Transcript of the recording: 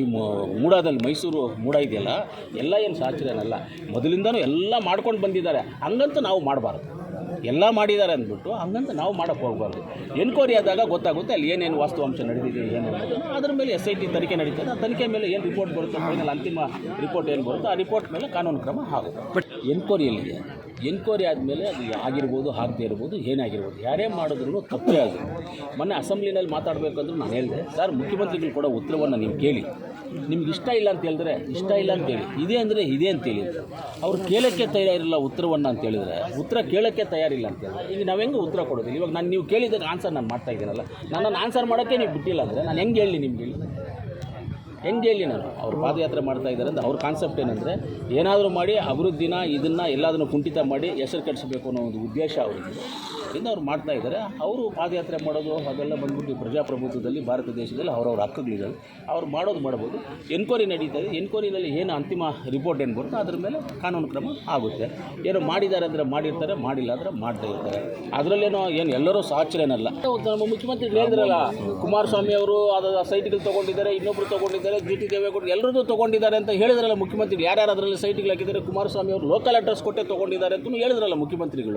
ಈ ಮೂಡಾದಲ್ಲಿ ಮೈಸೂರು ಮೂಡ ಇದೆಯಲ್ಲ, ಎಲ್ಲ ಏನು ಸಾಚರೇನಲ್ಲ ಮೊದಲಿಂದನೂ ಎಲ್ಲ ಮಾಡ್ಕೊಂಡು ಬಂದಿದ್ದಾರೆ. ಹಂಗಂತೂ ನಾವು ಮಾಡಬಾರ್ದು. ಎಲ್ಲ ಮಾಡಿದ್ದಾರೆ ಅಂದ್ಬಿಟ್ಟು ಹಂಗಂತ ನಾವು ಮಾಡೋಕ್ಕೆ ಹೋಗಬಾರ್ದು. ಎನ್ಕ್ವೈರಿ ಆದಾಗ ಗೊತ್ತಾಗುತ್ತೆ ಅಲ್ಲಿ ಏನೇನು ವಾಸ್ತವಾಂಶ ನಡೆದಿದೆ ಏನು ಅದರ ಮೇಲೆ ಎಸ್ ಐ ಟಿ ತನಿಖೆ ನಡೀತದೆ. ಆ ತನಿಖೆ ಮೇಲೆ ಏನು ರಿಪೋರ್ಟ್ ಬರುತ್ತೆ ಫೈನಲ್ ಅಂತಿಮ ರಿಪೋರ್ಟ್ ಏನು ಬರುತ್ತೋ, ಆ ರಿಪೋರ್ಟ್ ಮೇಲೆ ಕಾನೂನು ಕ್ರಮ ಆಗುತ್ತೆ ಬಟ್ ಎನ್ಕ್ವೈರಿಯಲ್ಲಿದೆ. ಎನ್ಕ್ವೈರಿ ಆದಮೇಲೆ ಅದು ಆಗಿರ್ಬೋದು ಆಗದೇ ಇರ್ಬೋದು, ಏನಾಗಿರ್ಬೋದು, ಯಾರೇ ಮಾಡಿದ್ರು ತಪ್ಪೇ ಅದು. ಮೊನ್ನೆ ಅಸೆಂಬ್ಲಿನಲ್ಲಿ ಮಾತಾಡಬೇಕಂದ್ರೂ ನಾನು ಹೇಳಿದೆ, ಸರ್, ಮುಖ್ಯಮಂತ್ರಿಗಳು ಕೊಡೋ ಉತ್ತರವನ್ನು ನೀವು ಕೇಳಿ. ನಿಮ್ಗೆ ಇಷ್ಟ ಇಲ್ಲ ಅಂತ ಹೇಳಿದ್ರೆ ಇಷ್ಟ ಇಲ್ಲ ಅಂತ ಹೇಳಿ. ಇದೆ ಅಂದರೆ ಇದೇ ಅಂತೇಳಿ ಅವ್ರು ಕೇಳೋಕ್ಕೆ ತಯಾರಿಲ್ಲ ಉತ್ತರವನ್ನು ಅಂತ ಹೇಳಿದ್ರೆ. ಉತ್ತರ ಕೇಳೋಕ್ಕೆ ತಯಾರಿಲ್ಲ ಅಂತ ಹೇಳಿದ್ರೆ. ಈಗ ನಾವು ಹೆಂಗೆ ಉತ್ತರ ಕೊಡೋದು? ಇವಾಗ ನಾನು ನೀವು ಕೇಳಿದ್ದಕ್ಕೆ ಆನ್ಸರ್ ನಾನು ಮಾಡ್ತಾ ಇದ್ದೀನಲ್ಲ. ನನ್ನನ್ನು ಆನ್ಸರ್ ಮಾಡೋಕ್ಕೆ ನೀವು ಬಿಟ್ಟಿಲ್ಲ ಅಂದರೆ ನಾನು ಹೆಂಗೆ ಹೇಳಿ ನಿಮ್ಗೆ? ಹೇಳಿ ಹೇಳಿ ನಾನು ಅವ್ರು ಪಾದಯಾತ್ರೆ ಮಾಡ್ತಾ ಇದ್ದಾರೆ ಅಂದರೆ ಅವ್ರ ಕಾನ್ಸೆಪ್ಟ್ ಏನಂದರೆ, ಏನಾದರೂ ಮಾಡಿ ಅಭಿವೃದ್ಧಿನ, ಇದನ್ನು ಎಲ್ಲದನ್ನು ಕುಂಠಿತ ಮಾಡಿ ಹೆಸರು ಕಟ್ಟಿಸಬೇಕು ಅನ್ನೋ ಒಂದು ಉದ್ದೇಶ ಅವರಿಗೆ ಇಂದ ಅವ್ರು ಮಾಡ್ತಾ ಇದ್ದಾರೆ. ಅವರು ಪಾದಯಾತ್ರೆ ಮಾಡೋದು ಅದೆಲ್ಲ ಬಂದ್ಬಿಟ್ಟು ಪ್ರಜಾಪ್ರಭುತ್ವದಲ್ಲಿ ಭಾರತ ದೇಶದಲ್ಲಿ ಅವ್ರವ್ರ ಹಕ್ಕುಗಳಿದೆ ಅವ್ರು ಮಾಡೋದು ಮಾಡ್ಬೋದು. ಎನ್ಕ್ವೈರಿ ನಡೀತಾ ಇದೆ. ಎನ್ಕ್ವೈರಿನಲ್ಲಿ ಏನು ಅಂತಿಮ ರಿಪೋರ್ಟ್ ಏನು ಬರುತ್ತೋ ಅದ್ರ ಮೇಲೆ ಕಾನೂನು ಕ್ರಮ ಆಗುತ್ತೆ. ಏನೋ ಮಾಡಿದ್ದಾರೆ ಅಂದರೆ ಮಾಡಿರ್ತಾರೆ, ಮಾಡಿಲ್ಲ ಅಂದರೆ ಮಾಡ್ತಾ ಇರ್ತಾರೆ. ಅದರಲ್ಲೇನೋ ಏನು, ಎಲ್ಲರೂ ಸಾಚರೇನಲ್ಲ ನಮ್ಮ ಮುಖ್ಯಮಂತ್ರಿ ಹೇಳಿದ್ರಲ್ಲ ಕುಮಾರಸ್ವಾಮಿ ಅವರು ಅದು ಸೈಟ್ಗಳು ತೊಗೊಂಡಿದ್ದಾರೆ, ಇನ್ನೊಬ್ರು ತೊಗೊಂಡಿದ್ದಾರೆ, ಜಿ ಟಿ ದೇವೇಗೌಡರು ಎಲ್ಲರೂ ತೊಗೊಂಡಿದ್ದಾರೆ ಅಂತ ಹೇಳಿದ್ರಲ್ಲ ಮುಖ್ಯಮಂತ್ರಿ. ಯಾರ್ಯಾರು ಅದರಲ್ಲಿ ಸೈಟ್ಗಳು ಹಾಕಿದ್ದಾರೆ, ಕುಮಾರಸ್ವಾಮಿ ಅವರು ಲೋಕಲ್ ಅಡ್ರೆಸ್ ಕೊಟ್ಟೆ ತೊಗೊಂಡಿದ್ದಾರೆ ಅಂತ ಹೇಳಿದ್ರಲ್ಲ ಮುಖ್ಯಮಂತ್ರಿಗಳು.